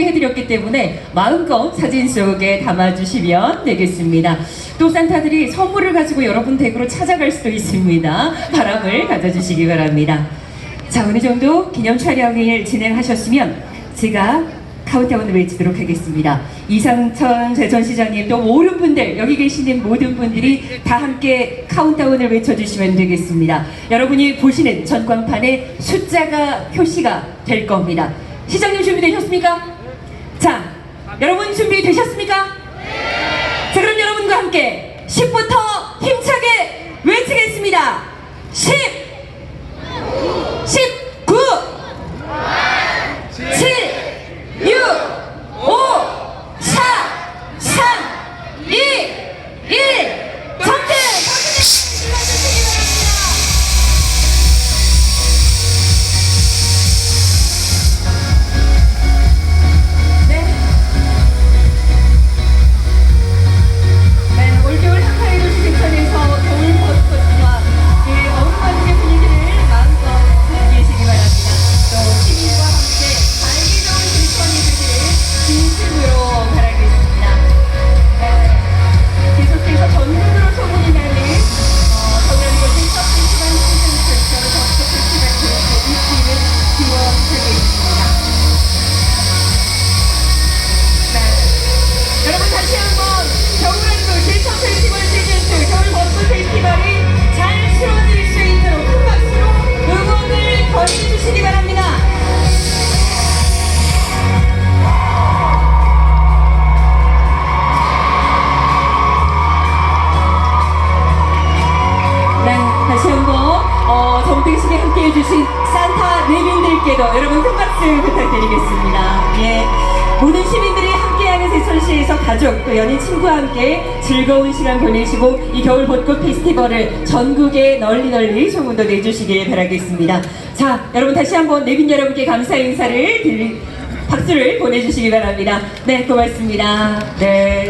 준비해드렸기 때문에 마음껏 사진 속에 담아주시면 되겠습니다. 또 산타들이 선물을 가지고 여러분 댁으로 찾아갈 수도 있습니다. 바람을 가져주시기 바랍니다. 자, 어느 정도 기념 촬영을 진행하셨으면 제가 카운트다운을 외치도록 하겠습니다. 이상천 제전시장님 또 모든 분들 여기 계시는 모든 분들이 다 함께 카운트다운을 외쳐주시면 되겠습니다. 여러분이 보시는 전광판에 숫자가 표시가 될 겁니다. 시장님 준비되셨습니까? 자, 여러분 준비되셨습니까? 자, 그럼 여러분과 함께 10부터 힘차게 외치겠습니다. 10, 다시 한번 어, 정등식에 함께 해주신 산타 내빈들께도 여러분 큰 박수 부탁드리겠습니다. 예, 모든 시민들이 함께하는 세천시에서 가족 또 연인 친구와 함께 즐거운 시간 보내시고 이 겨울 벚꽃 페스티벌을 전국에 널리 널리 소문도 내주시길 바라겠습니다. 자, 여러분 다시 한번 내빈 여러분께 감사 인사를 드리 박수를 보내주시기 바랍니다. 네, 고맙습니다. 네.